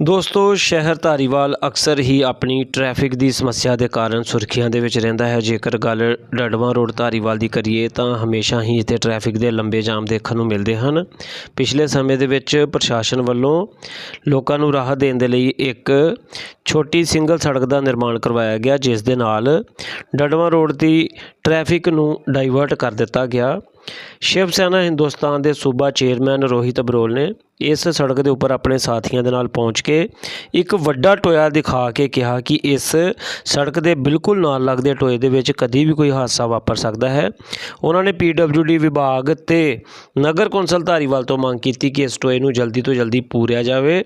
ਦੋਸਤੋ, ਸ਼ਹਿਰ ਧਾਰੀਵਾਲ ਅਕਸਰ ਹੀ ਆਪਣੀ ਟ੍ਰੈਫਿਕ ਦੀ ਸਮੱਸਿਆ ਦੇ ਕਾਰਨ ਸੁਰਖੀਆਂ ਦੇ ਵਿੱਚ ਰਹਿੰਦਾ ਹੈ। ਜੇਕਰ ਗੱਲ ਡੜਵਾ ਰੋਡ ਧਾਰੀਵਾਲ ਦੀ ਕਰੀਏ ਤਾਂ ਹਮੇਸ਼ਾ ਹੀ ਇੱਥੇ ਟ੍ਰੈਫਿਕ ਦੇ ਲੰਬੇ ਜਾਮ ਦੇਖਣ ਨੂੰ ਮਿਲਦੇ ਹਨ। ਪਿਛਲੇ ਸਮੇਂ ਦੇ ਵਿੱਚ ਪ੍ਰਸ਼ਾਸਨ ਵੱਲੋਂ ਲੋਕਾਂ ਨੂੰ ਰਾਹਤ ਦੇਣ ਦੇ ਲਈ ਇੱਕ ਛੋਟੀ ਸਿੰਗਲ ਸੜਕ ਦਾ ਨਿਰਮਾਣ ਕਰਵਾਇਆ ਗਿਆ, ਜਿਸ ਦੇ ਨਾਲ ਡੜਵਾ ਰੋਡ ਦੀ ਟ੍ਰੈਫਿਕ ਨੂੰ ਡਾਈਵਰਟ ਕਰ ਦਿੱਤਾ ਗਿਆ। ਸ਼ਿਵ ਸੈਨਾ ਹਿੰਦੁਸਤਾਨ ਦੇ ਸੂਬਾ ਚੇਅਰਮੈਨ ਰੋਹਿਤ ਅਬਰੋਲ ਨੇ ਇਸ ਸੜਕ ਦੇ ਉੱਪਰ ਆਪਣੇ ਸਾਥੀਆਂ ਦੇ ਨਾਲ ਪਹੁੰਚ ਕੇ ਇੱਕ ਵੱਡਾ ਟੋਇਆ ਦਿਖਾ ਕੇ ਕਿਹਾ ਕਿ ਇਸ ਸੜਕ ਦੇ ਬਿਲਕੁਲ ਨਾਲ ਲੱਗਦੇ ਟੋਏ ਦੇ ਵਿੱਚ ਕਦੀ ਵੀ ਕੋਈ ਹਾਦਸਾ ਵਾਪਰ ਸਕਦਾ ਹੈ। ਉਹਨਾਂ ਨੇ ਡੀ ਵਿਭਾਗ ਤੇ ਨਗਰ ਕੌਂਸਲ ਧਾਰੀਵਾਲ ਤੋਂ ਮੰਗ ਕੀਤੀ ਕਿ ਇਸ ਟੋਏ ਨੂੰ ਜਲਦੀ ਤੋਂ ਜਲਦੀ ਪੂਰਿਆ ਜਾਵੇ।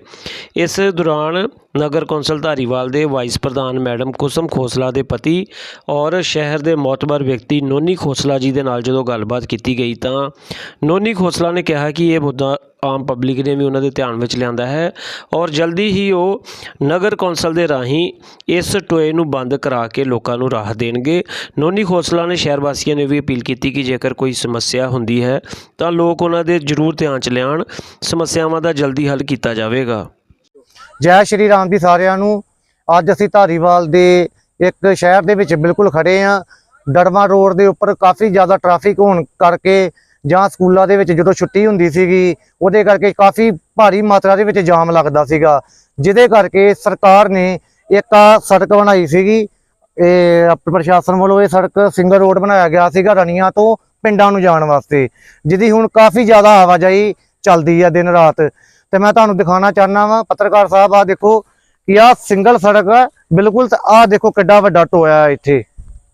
ਇਸ ਦੌਰਾਨ ਨਗਰ ਕੌਂਸਲ ਧਾਰੀਵਾਲ ਦੇ ਵਾਈਸ ਪ੍ਰਧਾਨ ਮੈਡਮ ਕੁਸਮ ਖੋਸਲਾ ਦੇ ਪਤੀ ਔਰ ਸ਼ਹਿਰ ਦੇ ਮੌਤਬਰ ਵਿਅਕਤੀ ਨੋਨੀ ਖੋਸਲਾ ਜੀ ਦੇ ਨਾਲ ਜਦੋਂ ਗੱਲਬਾਤ ਕੀਤੀ ਗਈ ਤਾਂ ਨੋਨੀ ਖੋਸਲਾ ਨੇ ਕਿਹਾ ਕਿ ਇਹ ਮੁੱਦਾ ਆਮ ਪਬਲਿਕ ਨੇ ਵੀ ਉਹਨਾਂ ਦੇ ਧਿਆਨ ਵਿੱਚ ਲਿਆਂਦਾ ਹੈ ਔਰ ਜਲਦੀ ਹੀ ਉਹ ਨਗਰ ਕੌਂਸਲ ਦੇ ਰਾਹੀਂ ਇਸ ਟੋਏ ਨੂੰ ਬੰਦ ਕਰਾ ਕੇ ਲੋਕਾਂ ਨੂੰ ਰਾਹਤ ਦੇਣਗੇ। ਨੋਨੀ ਖੋਸਲਾ ਨੇ ਸ਼ਹਿਰ ਵਾਸੀਆਂ ਨੇ ਵੀ ਅਪੀਲ ਕੀਤੀ ਕਿ ਜੇਕਰ ਕੋਈ ਸਮੱਸਿਆ ਹੁੰਦੀ ਹੈ ਤਾਂ ਲੋਕ ਉਹਨਾਂ ਦੇ ਜ਼ਰੂਰ ਧਿਆਨ ਚ ਲਿਆਉਣ। ਸਮੱਸਿਆਵਾਂ ਦਾ ਜਲਦੀ ਹੱਲ ਕੀਤਾ ਜਾਵੇਗਾ। ਜੈ ਸ਼੍ਰੀ ਰਾਮ ਜੀ ਸਾਰਿਆਂ ਨੂੰ। ਅੱਜ ਅਸੀਂ ਧਾਰੀਵਾਲ ਦੇ ਇੱਕ ਸ਼ਹਿਰ ਦੇ ਵਿੱਚ ਬਿਲਕੁਲ ਖੜੇ ਆ ਡੜਵਾ ਰੋਡ ਦੇ ਉੱਪਰ ਕਾਫੀ ਜ਼ਿਆਦਾ ਟ੍ਰੈਫਿਕ ਹੋਣ ਕਰਕੇ ਜਾਂ ਸਕੂਲਾਂ ਦੇ ਵਿੱਚ ਜਦੋਂ ਛੁੱਟੀ ਹੁੰਦੀ ਸੀਗੀ, ਉਹਦੇ ਕਰਕੇ ਕਾਫੀ ਭਾਰੀ ਮਾਤਰਾ ਦੇ ਵਿੱਚ ਜਾਮ ਲੱਗਦਾ ਸੀਗਾ। ਜਿਹਦੇ ਕਰਕੇ ਸਰਕਾਰ ਨੇ ਇੱਕ ਆਹ ਸੜਕ ਬਣਾਈ ਸੀਗੀ। ਇਹ ਪ੍ਰਸ਼ਾਸਨ ਵੱਲੋਂ ਇਹ ਸੜਕ ਸਿੰਗਲ ਰੋਡ ਬਣਾਇਆ ਗਿਆ ਸੀਗਾ ਰਣੀਆਂ ਤੋਂ ਪਿੰਡਾਂ ਨੂੰ ਜਾਣ ਵਾਸਤੇ। ਜਿਹਦੀ ਹੁਣ ਕਾਫੀ ਜ਼ਿਆਦਾ ਆਵਾਜਾਈ ਚੱਲਦੀ ਆ ਦਿਨ ਰਾਤ। ਤੇ ਮੈਂ ਤੁਹਾਨੂੰ ਦਿਖਾਉਣਾ ਚਾਹਨਾ ਵਾਂ, ਪੱਤਰਕਾਰ ਸਾਹਿਬ ਆ ਦੇਖੋ ਕਿ ਆਹ ਸਿੰਗਲ ਸੜਕ ਹੈ ਬਿਲਕੁਲ ਤੇ ਆਹ ਦੇਖੋ ਕਿੱਡਾ ਵੱਡਾ ਟੋਇਆ ਇੱਥੇ।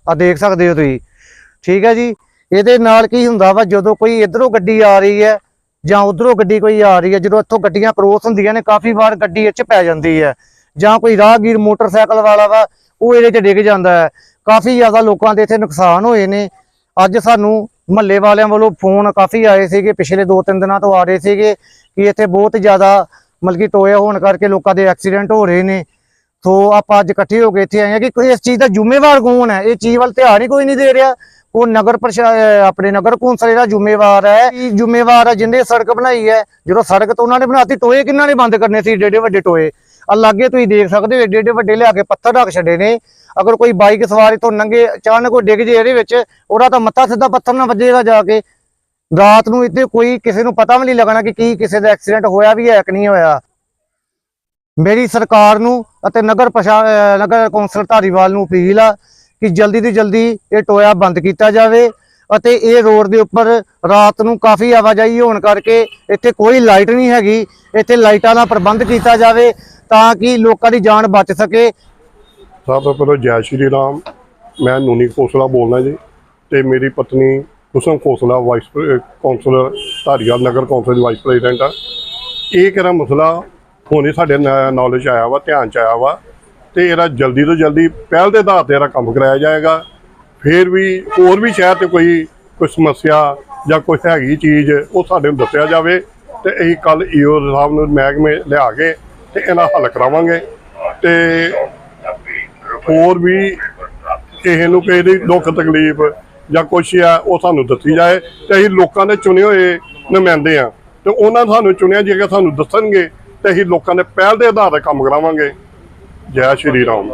ਆ ਦੇਖ ਸਕਦੇ ਹੋ ਤੁਸੀਂ। ਠੀਕ ਹੈ ਜੀ? ਇਹਦੇ ਨਾਲ ਕੀ ਹੁੰਦਾ ਵਾ, ਜਦੋਂ ਕੋਈ ਇਧਰੋਂ ਗੱਡੀ ਆ ਰਹੀ ਹੈ ਜਾਂ ਉਧਰੋਂ ਗੱਡੀ ਕੋਈ ਆ ਰਹੀ ਹੈ, ਜਦੋਂ ਇੱਥੋਂ ਗੱਡੀਆਂ ਕ੍ਰੋਸ ਹੁੰਦੀਆਂ ਨੇ, ਕਾਫੀ ਵਾਰ ਗੱਡੀ ਇੱਚ ਪੈ ਜਾਂਦੀ ਹੈ। ਜਾਂ ਕੋਈ ਰਾਹਗੀਰ ਮੋਟਰਸਾਈਕਲ ਵਾਲਾ ਵਾ, ਉਹ ਇਹਦੇ 'ਚ ਡਿੱਗ ਜਾਂਦਾ ਹੈ। ਕਾਫੀ ਜ਼ਿਆਦਾ ਲੋਕਾਂ ਦੇ ਇੱਥੇ ਨੁਕਸਾਨ ਹੋਏ ਨੇ। ਅੱਜ ਸਾਨੂੰ ਮਹੱਲੇ ਵਾਲਿਆਂ ਵੱਲੋਂ ਫੋਨ ਕਾਫੀ ਆਏ ਸੀਗੇ, ਪਿਛਲੇ 2-3 ਦਿਨਾਂ ਤੋਂ ਆ ਰਹੇ ਸੀਗੇ ਕਿ ਇੱਥੇ ਬਹੁਤ ਜ਼ਿਆਦਾ ਮਤਲਬ ਕਿ ਟੋਇਆ ਹੋਣ ਕਰਕੇ ਲੋਕਾਂ ਦੇ ਐਕਸੀਡੈਂਟ ਹੋ ਰਹੇ ਨੇ। ਸੋ ਆਪਾਂ ਅੱਜ ਇਕੱਠੇ ਹੋ ਕੇ ਇੱਥੇ ਆਏ ਆ ਕਿ ਕੋਈ ਇਸ ਚੀਜ਼ ਦਾ ਜ਼ਿੰਮੇਵਾਰ ਕੌਣ ਹੈ? ਇਹ ਚੀਜ਼ ਵੱਲ ਧਿਆਨ ਹੀ ਕੋਈ ਨਹੀਂ ਦੇ ਰਿਹਾ। ਉਹ ਨਗਰ ਆਪਣੇ ਨਗਰ ਕੌਂਸਲ ਇਹਦਾ ਜ਼ਿੰਮੇਵਾਰ ਹੈ, ਇਹ ਜ਼ਿੰਮੇਵਾਰ ਹੈ ਜਿੰਨੇ ਸੜਕ ਬਣਾਈ ਹੈ। ਜਦੋਂ ਸੜਕ ਤਾਂ ਉਹਨਾਂ ਨੇ ਬਣਾਤੀ, ਟੋਏ ਕਿੰਨਾਂ ਨੇ ਬੰਦ ਕਰਨੇ ਸੀ? ਏਡੇ ਵੱਡੇ ਟੋਏ। ਆ ਤੁਸੀਂ ਦੇਖ ਸਕਦੇ ਹੋ ਏਡੇ ਵੱਡੇ ਲਿਆ ਕੇ ਪੱਥਰ ਰੱਖ ਛੱਡੇ ਨੇ। ਅਗਰ ਕੋਈ ਬਾਈਕ ਸਵਾਰੀ ਤੋਂ ਨੰਗੇ ਅਚਾਨਕ ਉਹ ਡਿੱਗ ਜੇ ਇਹਦੇ ਵਿੱਚ, ਉਹਦਾ ਤਾਂ ਮੱਥਾ ਸਿੱਧਾ ਪੱਥਰ ਨਾਲ ਵੱਜੇਗਾ ਜਾ ਕੇ। ਰਾਤ ਨੂੰ ਇੱਥੇ ਕੋਈ ਕਿਸੇ ਨੂੰ ਪਤਾ ਵੀ ਨਹੀਂ ਲੱਗਣਾ ਕਿ ਕੀ ਕਿਸੇ ਦਾ ਐਕਸੀਡੈਂਟ ਹੋਇਆ ਵੀ ਹੈ ਕਿ ਨਹੀਂ ਹੋਇਆ। ਮੇਰੀ ਸਰਕਾਰ ਨੂੰ ਅਤੇ ਨਗਰ ਨਗਰ ਕੌਂਸਲ ਧਾਰੀਵਾਲ ਨੂੰ ਅਪੀਲ ਆ ਕਿ ਜਲਦੀ ਤੋਂ ਜਲਦੀ ਇਹ ਟੋਇਆ ਬੰਦ ਕੀਤਾ ਜਾਵੇ ਅਤੇ ਇਹ ਰੋਡ ਦੇ ਉੱਪਰ ਰਾਤ ਨੂੰ ਕਾਫੀ ਆਵਾਜਾਈ ਹੋਣ ਕਰਕੇ ਇੱਥੇ ਕੋਈ ਲਾਈਟ ਨਹੀਂ ਹੈਗੀ, ਇੱਥੇ ਲਾਈਟਾਂ ਦਾ ਪ੍ਰਬੰਧ ਕੀਤਾ ਜਾਵੇ ਤਾਂ ਕਿ ਲੋਕਾਂ ਦੀ ਜਾਨ ਬਚ ਸਕੇ। ਸਭ ਤੋਂ ਪਹਿਲਾਂ ਜੈ ਸ਼੍ਰੀ ਰਾਮ, ਮੈਂ ਨੂਨੀ ਖੋਸਲਾ ਬੋਲਦਾ ਜੀ ਤੇ ਮੇਰੀ ਪਤਨੀ ਕੁਸਮ ਖੋਸਲਾ, ਵਾਈਸ ਪ੍ਰ- ਕੌਂਸਲਰ ਧਾਰੀਵਾਲ, ਨਗਰ ਕੌਂਸਲ ਦੀ ਵਾਈਸ ਪ੍ਰੈਜ਼ੀਡੈਂਟ ਆ। ਇਹ ਕਿਹੜਾ ਮਸਲਾ, ਹੁਣੇ ਸਾਡੇ ਨੌਲੇਜ ਆਇਆ ਵਾ, ਧਿਆਨ ਚ ਆਇਆ ਵਾ ਤੇ ਇਹਦਾ ਜਲਦੀ ਤੋਂ ਜਲਦੀ ਪਹਿਲ ਦੇ ਆਧਾਰ ਤੇ ਇਹਦਾ ਕੰਮ ਕਰਾਇਆ ਜਾਏਗਾ। ਫਿਰ ਵੀ ਹੋਰ ਵੀ ਸ਼ਹਿਰ ਤੇ ਕੋਈ ਕੋਈ ਸਮੱਸਿਆ ਜਾਂ ਕੋਈ ਹੈਗੀ ਚੀਜ਼, ਉਹ ਸਾਡੇ ਨੂੰ ਦੱਸਿਆ ਜਾਵੇ ਤੇ ਅਸੀਂ ਕੱਲ ਈਓ ਸਾਹਿਬ ਨੂੰ ਮਹਿਕਮੇ ਲਿਆ ਕੇ ਤੇ ਇਹਨਾਂ ਹੱਲ ਕਰਾਵਾਂਗੇ। ਤੇ ਹੋਰ ਵੀ ਕਿਸੇ ਨੂੰ ਕਿਸੇ ਦੀ ਦੁੱਖ ਤਕਲੀਫ ਜਾਂ ਕੁਛ ਆ, ਉਹ ਸਾਨੂੰ ਦੱਸੀ ਜਾਏ ਤੇ ਅਸੀਂ ਲੋਕਾਂ ਦੇ ਚੁਣੇ ਹੋਏ ਨੁਮਾਇੰਦੇ ਆ। ਤੇ ਉਹਨਾਂ ਨੇ ਸਾਨੂੰ ਚੁਣਿਆ ਜੇਕਰ ਸਾਨੂੰ ਦੱਸਣਗੇ ਤੇ ਅਸੀਂ ਲੋਕਾਂ ਦੇ ਪਹਿਲ ਦੇ ਆਧਾਰ ਤੇ ਕੰਮ ਕਰਾਵਾਂਗੇ। ਜੈ ਸ਼੍ਰੀ ਰਾਮ।